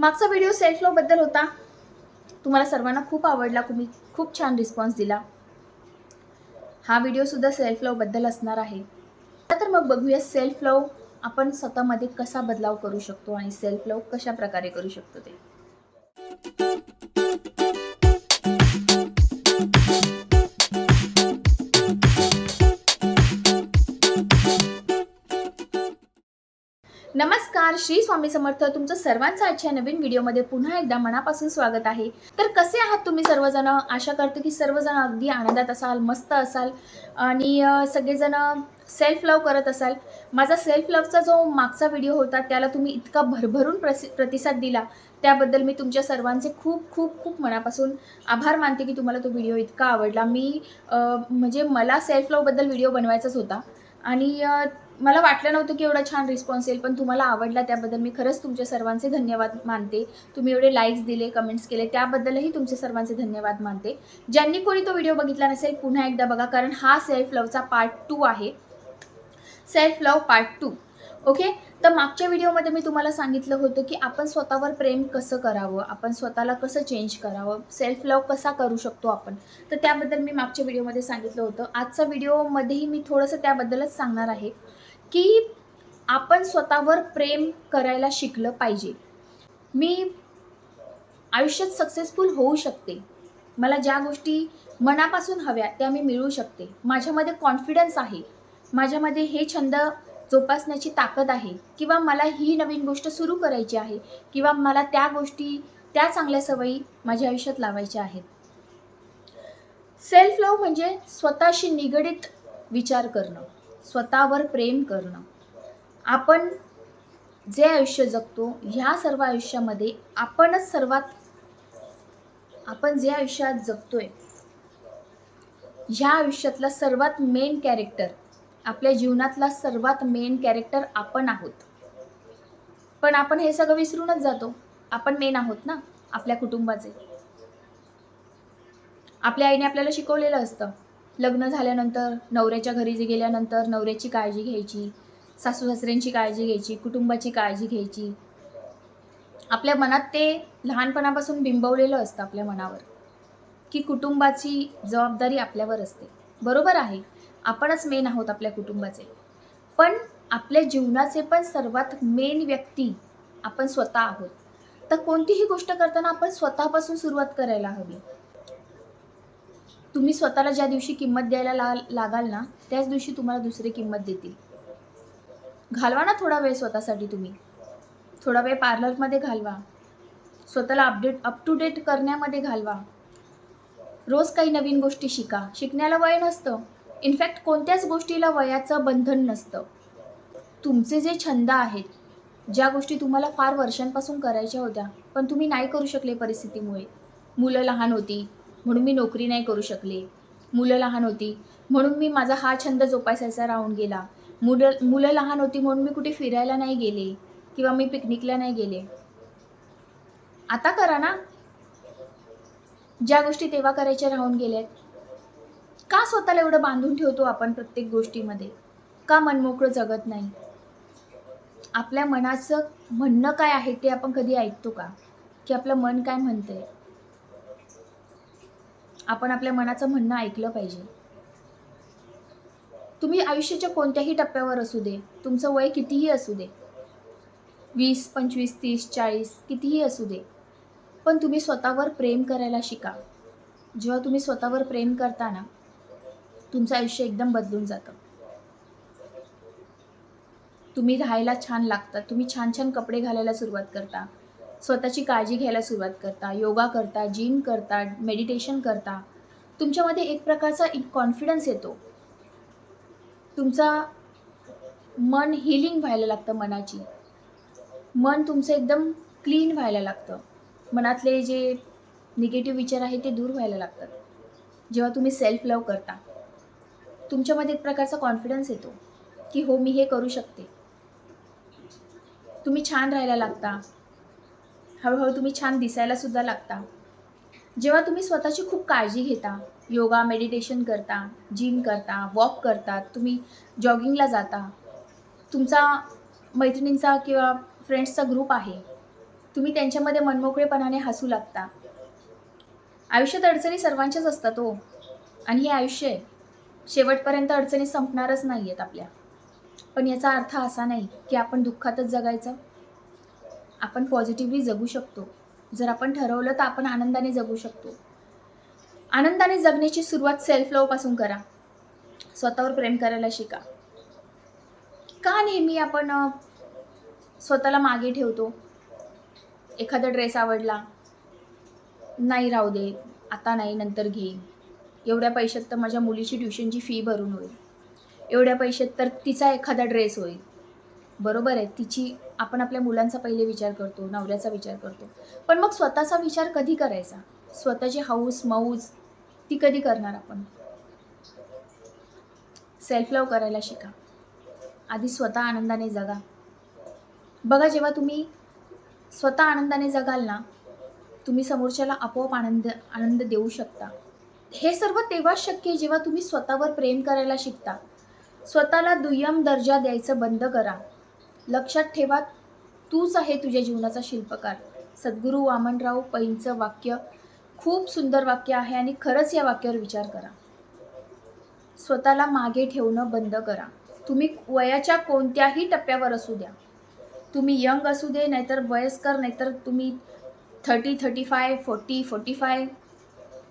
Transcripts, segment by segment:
मागचा व्हिडिओ सेल्फबद्दल होता. तुम्हाला सर्वांना खूप आवडला. तुम्ही खूप छान रिस्पॉन्स दिला. हा व्हिडिओसुद्धा सेल्फबद्दल असणार आहे. तर मग बघूया सेल्फ लव आपण स्वतःमध्ये कसा बदलाव करू शकतो आणि सेल्फ लव कशा प्रकारे करू शकतो ते. नमस्कार. श्री स्वामी समर्थ तुमचं सर्वांचं आजच्या नवीन व्हिडिओमध्ये पुन्हा एकदा मनापासून स्वागत आहे. तर कसे आहात तुम्ही सर्वजण? आशा करते की सर्वजण अगदी आनंदात असाल मस्त असाल आणि सगळेजण सेल्फ लव करत असाल. माझा सेल्फ लवचा जो मागचा व्हिडिओ होता त्याला तुम्ही इतका भरभरून प्रसि प्रतिसाद दिला. त्याबद्दल मी तुमच्या सर्वांचे खूप खूप खूप मनापासून आभार मानते की तुम्हाला तो व्हिडिओ इतका आवडला. मी म्हणजे मला सेल्फ लवबद्दल व्हिडिओ बनवायचाच होता आणि मला वाटलं नव्हतं की एवढा छान रिस्पॉन्स येईल पण तुम्हाला आवडला त्याबद्दल मी खरंच तुमच्या सर्वांचे धन्यवाद मानते. तुम्ही एवढे लाईक्स दिले कमेंट्स केले त्याबद्दलही तुमचे सर्वांचे धन्यवाद मानते. ज्यांनी कोणी तो व्हिडिओ बघितला नसेल पुन्हा एकदा बघा कारण हा सेल्फ लवचा पार्ट टू आहे. Self love part two okay तर मागच्या व्हिडिओमध्ये मी तुम्हाला सांगितलं होतं की आपण स्वतःवर प्रेम कसं करावं? आपण स्वतःला कसं चेंज करावं? सेल्फ लव कसा करू शकतो आपण? तर त्याबद्दल मी मागच्या व्हिडिओमध्ये सांगितलं होतं. आजचा व्हिडिओमध्येही मी थोडंसं त्याबद्दलच सांगणार आहे. की आपण स्वतःवर प्रेम करायला शिकलं पाहिजे. मी आयुष्यात सक्सेसफुल होऊ शकते. मला ज्या गोष्टी मनापासून हव्या त्या मी मिळवू शकते. माझ्यामध्ये कॉन्फिडन्स आहे. माझ्यामध्ये हे छंद जोपासण्याची ताकद आहे. किंवा मला ही नवीन गोष्ट सुरू करायची आहे. किंवा मला त्या गोष्टी त्या चांगल्या सवयी माझ्या आयुष्यात लावायच्या आहेत. सेल्फ लव म्हणजे स्वतःशी निगडीत विचार करणं. स्वतःवर प्रेम करणं. आपण जे आयुष्य जगतो ह्या सर्व आयुष्यामध्ये आपणच सर्वात आपण जे आयुष्यात जगतोय ह्या आयुष्यातला सर्वात मेन कॅरेक्टर आपल्या जीवनातला सर्वात मेन कॅरेक्टर आपण आहोत. पण आपण हे सगळं विसरूनच जातो. आपण मेन आहोत ना आपल्या कुटुंबाचे. आपल्या आईने आपल्याला शिकवलेलं असतं. लग्न झाल्यानंतर नवऱ्याच्या घरी जे गेल्यानंतर नवऱ्याची काळजी घ्यायची सासू सासऱ्यांची काळजी घ्यायची कुटुंबाची काळजी घ्यायची. आपल्या मनात ते लहानपणापासून बिंबवलेलं असतं आपल्या मनावर की कुटुंबाची जबाबदारी आपल्यावर असते. बरोबर आहे आपणच मेन आहोत आपल्या कुटुंबाचे. पण आपल्या जीवनाचे पण सर्वात मेन व्यक्ती आपण स्वतः आहोत. तर कोणतीही गोष्ट करताना आपण स्वतःपासून सुरुवात करायला हवी. तुम्ही स्वतःला ज्या दिवशी किंमत द्यायला ला लागाल ना त्याच दिवशी तुम्हाला दुसरी किंमत देतील. घालवा ना थोडा वेळ स्वतःसाठी तुम्ही. थोडा वेळ पार्लरमध्ये घालवा. स्वतःला अपडेट अप टू डेट करण्यामध्ये घालवा. रोज काही नवीन गोष्टी शिका. शिकण्याला वय नसतं. इनफॅक्ट कोणत्याच गोष्टीला वयाचं बंधन नसतं. तुमचे जे छंद आहेत ज्या गोष्टी तुम्हाला फार वर्षांपासून करायच्या होत्या पण तुम्ही नाही करू शकले परिस्थितीमुळे. मुलं लहान होती म्हणून मी नोकरी नाही करू शकले. मुलं लहान होती. म्हणून मी माझा हा छंद जोपासायचा राहून गेला. मुलं मुलं लहान होती म्हणून मी कुठे फिरायला नाही गेले किंवा मी पिकनिकला नाही गेले. आता करा ना. ज्या गोष्टी तेव्हा करायच्या राहून गेल्यात. का स्वतःला एवढं बांधून ठेवतो आपण प्रत्येक गोष्टीमध्ये? का मनमोकळं जगत नाही? आपल्या मनाचं म्हणणं काय आहे ते आपण कधी ऐकतो का? की आपलं मन काय म्हणतंय? आपण आपल्या मनाचं म्हणणं ऐकलं पाहिजे. तुम्ही आयुष्याच्या कोणत्याही टप्प्यावर असू दे तुमचं वय कितीही असू दे वीस पंचवीस तीस चाळीस कितीही असू दे पण तुम्ही स्वतःवर प्रेम करायला शिका. जेव्हा तुम्ही स्वतःवर प्रेम करता ना तुमचं आयुष्य एकदम बदलून जातं. तुम्ही राहायला छान लागतात तुम्ही छान छान कपडे घालायला सुरुवात करता. स्वतःची काळजी घ्यायला सुरुवात करता योगा करता जिम करता मेडिटेशन करता. तुमच्यामध्ये एक प्रकारचा कॉन्फिडन्स येतो. तुमचा मन हिलिंग व्हायला लागतं मनाची. मन तुमचं एकदम क्लीन व्हायला लागतं. मनातले जे निगेटिव्ह विचार आहेत ते दूर व्हायला लागतात. जेव्हा तुम्ही सेल्फ लव करता तुमच्यामध्ये एक प्रकारचा कॉन्फिडन्स येतो की हो मी हे करू शकते. तुम्ही छान राहायला लागता. हळूहळू तुम्ही छान दिसायला सुद्धा लागता. जेव्हा तुम्ही स्वतःची खूप काळजी घेता योगा मेडिटेशन करता जिम करता वॉक करता तुम्ही जॉगिंगला जाता तुमचा मैत्रिणींचा किंवा फ्रेंड्सचा ग्रुप आहे. तुम्ही त्यांच्यामध्ये मनमोकळेपणाने हसू लागता. आयुष्यात अडचणी सर्वांच्याच असतात हो. आणि हे आयुष्य आहे. शेवटपर्यंत अडचणी संपणारच नाही आहेत आपल्या. पण याचा अर्थ असा नाही की आपण दुःखातच जगायचं. आपण पॉझिटिव्हली जगू शकतो. जर आपण ठरवलं तर आपण आनंदाने जगू शकतो. आनंदाने जगण्याची सुरुवात सेल्फ लवपासून करा. स्वतःवर प्रेम करायला शिका. का नेहमी आपण स्वतःला मागे ठेवतो? एखादा ड्रेस आवडला नाही राहू दे आता नाही नंतर घे एवढ्या पैशात तर माझ्या मुलीची ट्युशनची फी भरून होईल. एवढ्या पैशात तर तिचा एखादा ड्रेस होईल. बरोबर आहे. तिची आपण आपल्या मुलांचा पहिले विचार करतो नवऱ्याचा विचार करतो. पण मग स्वतःचा विचार कधी करायचा? स्वतःची हाऊस मौज ती कधी करणार आपण? सेल्फ लव करायला शिका. आधी स्वतः आनंदाने जगा. बघा जेव्हा तुम्ही स्वतः आनंदाने जगाल ना तुम्ही समोरच्याला आपोआप आनंद आनंद देऊ शकता. हे सर्व तेव्हाच शक्य आहे जेव्हा तुम्ही स्वतःवर प्रेम करायला शिकता. स्वतःला दुय्यम दर्जा द्यायचं बंद करा. लक्षात ठेवा तूच आहे तुझ्या जीवनाचा शिल्पकार. सद्गुरू वामनराव पैंचं वाक्य खूप सुंदर वाक्य आहे आणि खरंच या वाक्यावर विचार करा. स्वतःला मागे ठेवणं बंद करा. तुम्ही वयाच्या कोणत्याही टप्प्यावर असू द्या. तुम्ही यंग असू दे नाहीतर वयस्कर नाहीतर तुम्ही thirty thirty five forty forty five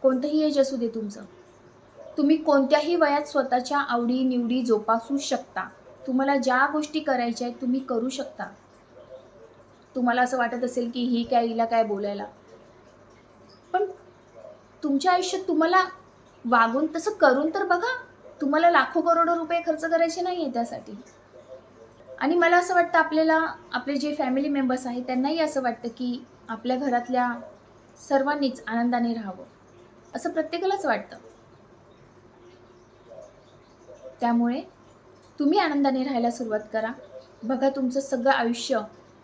कोणतंही एज असू दे तुमचं. तुम्ही कोणत्याही वयात स्वतःच्या आवडी निवडी जोपासू शकता. तुम्हाला ज्या गोष्टी करायच्या आहेत तुम्ही करू शकता. तुम्हाला असं वाटत असेल की ही काय हिला काय बोलायला. पण तुमच्या आयुष्यात तुम्हाला वागून तसं करून तर बघा तुम्हाला लाखो करोडो रुपये खर्च करायचे नाही आहे त्यासाठी. आणि मला असं वाटतं आपल्याला आपले जे फॅमिली मेंबर्स आहेत त्यांनाही असं वाटतं की आपल्या घरातल्या सर्वांनीच आनंदाने राहावं. असं प्रत्येकालाच वाटतं. त्यामुळे तुम्ही आनंदाने राहायला सुरुवात करा. बघा तुमचं सगळं आयुष्य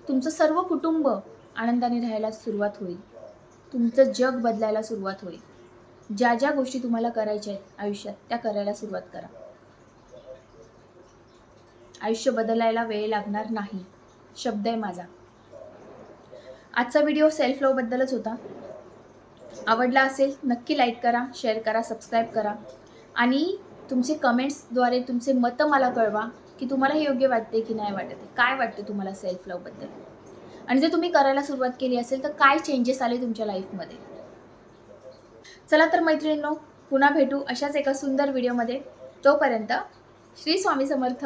तुमचं सर्व कुटुंब आनंदाने राहायला सुरुवात होईल. तुमचं जग बदलायला सुरुवात होईल. ज्या ज्या गोष्टी तुम्हाला करायच्या आहेत आयुष्यात त्या करायला सुरुवात करा. आयुष्य बदलायला वेळ लागणार नाही. शब्द आहे माझा. आजचा व्हिडिओ सेल्फ लवबद्दलच होता. आवडला असेल नक्की लाईक करा शेअर करा सबस्क्राईब करा. आणि तुमचे कमेंट्सद्वारे तुमचे मतं मला कळवा की तुम्हाला हे योग्य वाटते की नाही वाटते काय वाटते तुम्हाला सेल्फ लवबद्दल आणि जर तुम्ही करायला सुरुवात केली असेल तर काय चेंजेस आले तुमच्या लाईफमध्ये चला तर मैत्रिणींनो पुन्हा भेटू अशाच एका सुंदर व्हिडिओमध्ये तोपर्यंत श्री स्वामी समर्थ.